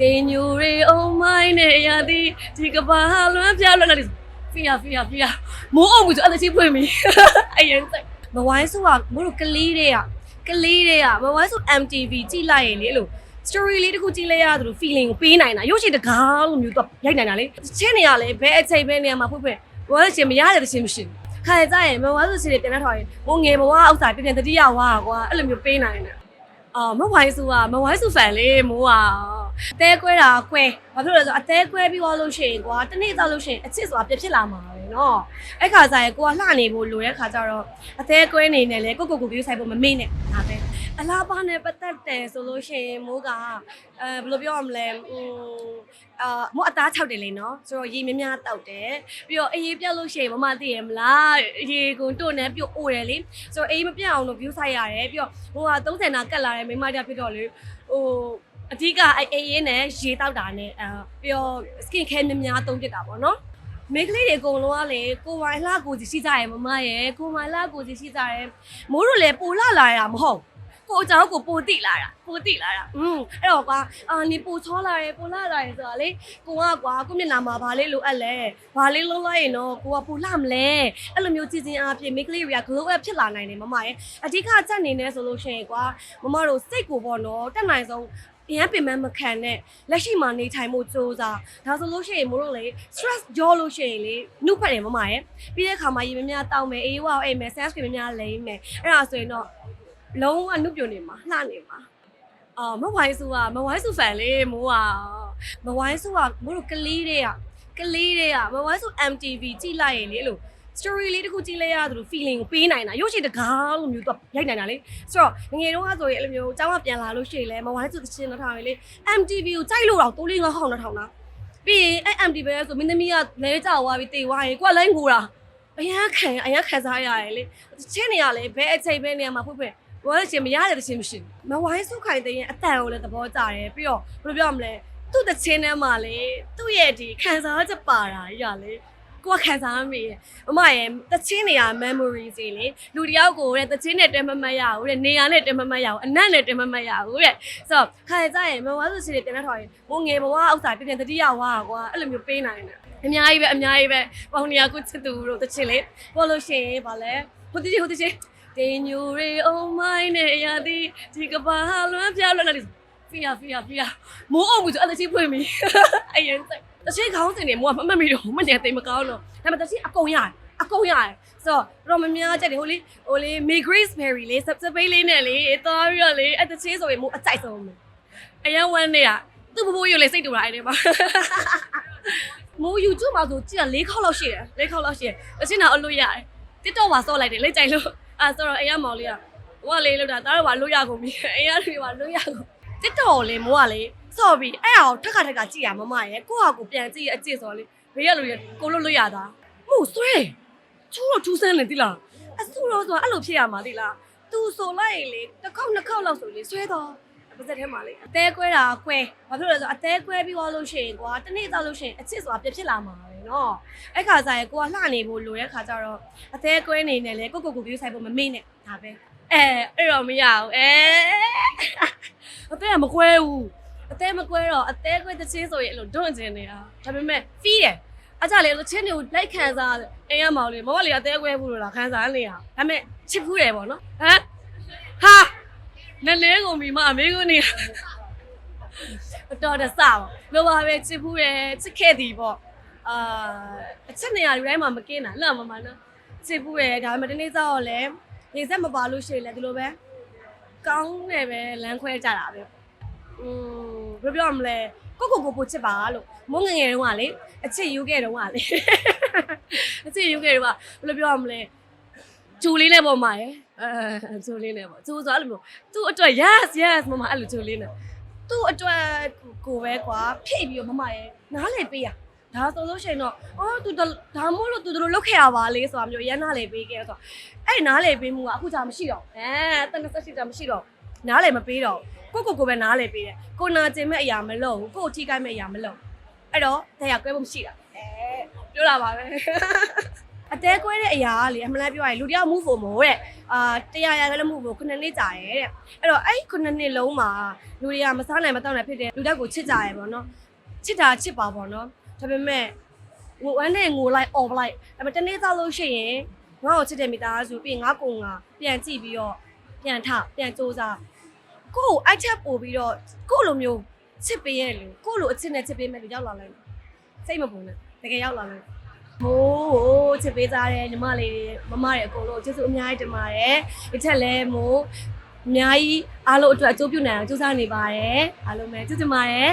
တင်ညူရီအုံမိုင်းနဲ့ရသည်ဒီကဘာလွမ်းပြလွမ်းတယ်ဖီယာဖီယာဖီယာမိုးအောင်ဘူးဆိုအဲ့ဒါချင်းဖွင့်ပြီအရင်စိတ်မဝိုင်းစုကမို့လို့ကလေးတွေကကလေးတွေကမဝိုင်းစု MTV ကြည့်လိုက်ရင်လေအဲ့လို story လေးတစ်ခုကြည့်လိုက်ရသလို feeling ကိုပေးနိုင်တာရုပ်ရှင်တကားလိုမျိုးတော့ရိုက်နိုင်တာလေချင်းနေရလေဘယ်အချိန်ပဲနေရာမှာဖွင့်ဖွင့်ဘောရချင်းမရတဲ့ချင်းမရှိဘူးခါကြရင်မဝါဆိုစီတွေပြန်လာထောင်ရင်ဟိုငယ်ဘဝဥစ္စာပြန်ပြန်တတိယဝါကွာအဲ့လိုမျိုးပေးနိုင်တယ်အော်မဝိုင်းစုကမဝိုင်းစုဖန်လေးမိုးอ่ะ အသေးကွဲတာကွဲဘာဖြစ်လို့လဲဆိုအသေးကွဲပြီးသွားလို့ရှိရင်ကွာတနေ့သောလို့ရှိရင်အချစ်ဆိုတာပြဖြစ်လာမှာပဲเนาะအဲ့ခါကျရင်ကိုကလှနေဖို့လိုတဲ့ခါကျတော့အသေးကွဲနေနေလေကိုကိုကိုပြီးဆိုင်ဖို့မမေ့နဲ့ဒါပဲအလားပါနဲ့ပတ်သက်တယ်ဆိုလို့ရှိရင်မိုးကအဲဘယ်လိုပြောရမလဲอืมအာမိုးအသား၆တယ်လေเนาะဆိုတော့ရေများများတောက်တယ်ပြီးတော့အေးပြတ်လို့ရှိရင်မမသိရမလားရေကုန်တို့နဲ့ပြုတ်အိုတယ်လေဆိုတော့အေးမပြတ်အောင်လို့ view ဆိုင်ရတယ်ပြီးတော့ဟိုက30နာကတ်လာတယ်မိမတဖြစ်တော့လေဟို အဓိကအဲအေးရင်းနဲ့ရေတောက်တာနဲ့အဲပြီးတော့ skin care များများသုံးပြတာပေါ့နော်မိန်းကလေးတွေအကုန်လုံးကလေကိုဝိုင်လှကိုစီရှိကြရမမရဲ့ကိုဝိုင်လှကိုစီရှိကြရမိုးတို့လည်းပိုလှလာရမဟုတ်ကိုအကြောင်းကိုပိုတိလာတာပိုတိလာတာอืมအဲ့တော့ကွာအာနေပိုချောလာတယ်ပိုလှလာတယ်ဆိုတာလေကိုကကွာကိုမျက်နှာမှာဘာလေးလိုအပ်လဲဘာလေးလုံးလိုက်ရင်တော့ကိုကပိုလှမလဲအဲ့လိုမျိုးကြည်စင်အားဖြင့်မိန်းကလေးတွေက glow up ဖြစ်လာနိုင်တယ်မမရဲ့အဓိကစက်နေနေဆိုလို့ရှိရင်ကွာမမတို့စိတ်ကိုပေါ့နော်တက်နိုင်ဆုံး အရင်ပင်မမခံနဲ့လက်ရှိမှာနေထိုင်မှုစူးစားဒါဆိုလို့ရှိရင်မို့လို့လေ stress ကြောလို့ရှိရင်လေနှုတ်ဖက်တယ်မမရဲ့ပြီးတဲ့အခါမှာရေမများတောင်းမယ်အေးဝါအိမ်မယ် sunscreen မများလိမ့်မယ်အဲ့ဒါဆိုရင်တော့လုံးဝနှုတ်ပြနေမှာလှနေမှာအော်မဝိုင်းစုကမဝိုင်းစုဖန်လေးမိုးอ่ะမဝိုင်းစုကမို့လို့ကလေးတွေကကလေးတွေကမဝိုင်းစု MTV ကြည့်လိုက်ရင်လေအဲ့လို story လေးတစ်ခုကြည့်လိုက်ရသလို feeling ကိုပေးနိုင်တာရုပ်ရှင်တကားလိုမျိုးတော့ရိုက်နိုင်တာလေဆိုတော့ငငယ်တုန်းကဆိုရင်အဲ့လိုမျိုးကျောင်းကပြန်လာလို့ရှိရင်လဲမဝိုင်းစုသချင်းတော့ထားရင်လေ MTV ကိုကြိုက်လို့တော့တိုးလေးငါဟောင်းတော့ထောင်းတာပြီးရင်အဲ့ MTV ပဲဆိုမင်းသမီးကလဲကြောက်သွားပြီးတေသွားရင်ကိုကလိုင်းငိုတာအရန်ခံအရန်ခံစားရတယ်လေချင်းနေရလေဘယ်အချိန်ပဲနေရာမှာဖွင့်ဖွင့်ဘောရချင်းမရတဲ့ချင်းမရှိဘူးမဝိုင်းစုခိုင်တဲ့ရင်အတန်ကိုလည်းသဘောကျတယ်ပြီးတော့ဘယ်လိုပြောမလဲသူ့တချင်းထဲမှာလေသူ့ရဲ့ဒီခံစားချက်ပါတာကြီးရလေ ကိုကခံစားမိရဲ့အမရဲ့တချင်းနေရ memory စီလေလူတယောက်ကိုတဲ့တချင်းနဲ့တဲမမတ်ရဘူးတဲ့နေရာနဲ့တဲမမတ်ရဘူးအနတ်နဲ့တဲမမတ်ရဘူးတဲ့ဆိုတော့ခါကြရင်မဝါဆိုစီတွေပြန်လာထော်ရင်ဘိုးငယ်ဘဝဥစ္စာပြန်ပြန်တတိယဝါကွာအဲ့လိုမျိုးပေးနိုင်တယ်အများကြီးပဲအများကြီးပဲပေါင်နေရကိုချစ်သူတို့တချင်းလေပေါ်လို့ရှိရင်ဗာလဲဟိုတချင်းဟိုတချင်းတင်ညူရီအုံမိုင်းနဲ့ရသည်ဒီကဘာလွမ်းပြလွမ်းတယ် ဖီယာဖီယာဖီယာမိုးအောင်ဘူးဆိုအဲ့ဒါချင်းဖွင့်ပြီအရင်စိတ်တချင်းခေါင်းစင်နေမိုးကမမတ်မီတော့မနေသိမကောင်းတော့ဒါပေမဲ့တချင်းအကုန်ရတယ်အကုန်ရတယ်ဆိုတော့မများချက်တယ်ဟိုလေဟိုလေ May Grace Berry လေစပ်စပိတ်လေးနဲ့လေသွားပြီးတော့လေအဲ့တချင်းဆိုရင်မိုးအကြိုက်ဆုံးပဲအရင်ဝမ်းနေရသူ့ဘဘိုးရုပ်လေစိတ်တူတာအဲ့ဒီမှာမိုး YouTube မှာဆိုကြည့်ရ၄ခေါက်လောက်ရှိတယ်၄ခေါက်လောက်ရှိတယ်တချင်းတော့အလို့ရတယ် TikTok မှာဆော့လိုက်တယ်လက်ကြိုက်လို့အဲဆိုတော့အရင်မောင်လေးကဟိုကလေးလောက်တာဒါတော့ဘာလို့ရကုန်ပြီအရင်တွေဘာလို့ရကုန် TikTok ကိုလေမိုးကလေဆော့ပြီးအဲ့အောင်ထက်ခါထက်ကကြည့်ရမမရဲ့ကိုဟာကိုပြန်ကြည့်ရအကျင့်ဆိုတော့လေဘေးရလို့ရကိုလို့လို့ရတာမှုဆွဲချိုးတော့ထူးဆန်းနေတိလားအဆူတော့ဆိုအဲ့လိုဖြစ်ရမှာတိလားသူဆိုလိုက်ရင်လေတစ်ခေါက်နှစ်ခေါက်လောက်ဆိုလေဆွဲတော့ပါစက်ထဲမှာလေအသေးကွဲတာကွဲဘာဖြစ်လို့လဲဆိုအသေးကွဲပြီးသွားလို့ရှိရင်ကွာတနေ့သောလို့ရှိရင်အချစ်ဆိုတာပြဖြစ်လာမှာပဲเนาะအဲ့ခါကျရင်ကိုကလှနေဖို့လိုတဲ့ခါကျတော့အသေးကွဲနေနေလေကိုကိုကိုပြူဆိုင်ဖို့မမေ့နဲ့ဒါပဲအဲအဲ့တော့မရဘူးအဲ အသေးကမကွဲဘူးအသေးမကွဲတော့အသေးကွဲတစ်ချင်းဆိုရင်အဲ့လိုဒွန့်ကျင်နေတာဒါပေမဲ့ဖီးတယ်အကြလေလို့ချင်းတွေကိုလိုက်ခံစားတယ်အိမ်ရမောင်လေးမမလေးအသေးကွဲဘူးလို့လားခံစားနေရဒါပေမဲ့ချစ်ဖူးတယ်ပေါ့နော်ဟမ်ဟာနည်းနည်းကုန်ပြီမအမေကုန်နေအတော်တဆပါလိုပါပဲချစ်ဖူးတယ်ချစ်ခဲ့သည်ပေါ့အာအချစ်နေရာတွေတိုင်းမှာမကင်းတာလှမမနော်ချစ်ဖူးတယ်ဒါပေမဲ့ဒီနေ့ကျတော့လည်းနေဆက်မပါလို့ရှိရင်လည်းဒီလိုပဲ ကောင်းတယ်ပဲလမ်းခွဲကြတာပဲอืมဘယ်လိုပြောမလဲကိုကိုကိုပိုချစ်ပါလို့မုန်းငယ်ငယ်တုန်းကလေအချစ်ယူခဲ့တုန်းကလေအချစ်ယူခဲ့တုန်းကဘယ်လိုပြောမလဲဂျူလေးနဲ့ပေါ့မရဲ့အဲဂျူလေးနဲ့ပေါ့ဂျူဆိုအဲ့လိုမျိုးသူ့အတွက် yes yes မမအဲ့လိုဂျူလေးနဲ့သူ့အတွက်ကိုပဲကွာဖြည့်ပြီးတော့မမရဲ့နားလေပေးရ ဒါဆိုလို့ရှိရင်တော့အော်သူဒါမို့လို့သူတို့လုတ်ခဲ့ရပါလေဆိုတာမျိုးရမ်းနားလေပေးခဲ့ဆိုတော့အဲ့နားလေပေးမှုကအခုကြာမရှိတော့အဲတနက်ဆက်ရှိကြာမရှိတော့နားလေမပေးတော့ကိုကိုကိုပဲနားလေပေးတယ်ကိုနာကျင်မဲ့အရာမလုပ်ဘူးကိုထိခိုက်မဲ့အရာမလုပ်အဲ့တော့တရားကွဲဖို့မရှိတာအဲပြောတာပါပဲအတဲကွဲတဲ့အရာကလေအမှန်လည်းပြောရရင်လူတယောက် move ဖို့မို့တဲ့အာတရားရကလည်းမဟုတ်ဘူးခုနှစ်နှစ်ကြာရဲ့တဲ့အဲ့တော့အဲ့ခုနှစ်နှစ်လုံးမှာလူတွေကမစားနိုင်မတော့နိုင်ဖြစ်တဲ့လူတက်ကိုချစ်ကြရဲပေါ့နော်ချစ်တာချစ်ပါပေါ့နော် ဒါပေမဲ့ငိုဝမ်းနဲ့ငိုလိုက်អော်ပလိုက်ဒါပေမဲ့တနေ့သားလို့ရှိရင်ငါ့ကိုချစ်တဲ့မိသားစုပြီးရင်ငါကုံငါပြန်ကြည့်ပြီးတော့ပြန်ထပြန်စူးစားကို့ကိုအိုက်ချက်ပို့ပြီးတော့ကို့လိုမျိုးချစ်ပေးရဲ့လူကို့လိုအချစ်နဲ့ချစ်ပေးမဲ့လူရောက်လာလိုက်စိတ်မပူနဲ့တကယ်ရောက်လာလိုက်မိုးချစ်ပေးသားတဲ့ညီမလေးတွေမမတွေအကုန်လုံးကျေးဇူးအများကြီးတင်ပါတယ်ဒီထက်လဲမိုးအများကြီးအားလုံးအတွက်အကျိုးပြုနိုင်အောင်ကြိုးစားနေပါတယ်အားလုံးပဲကျေးဇူးတင်ပါတယ်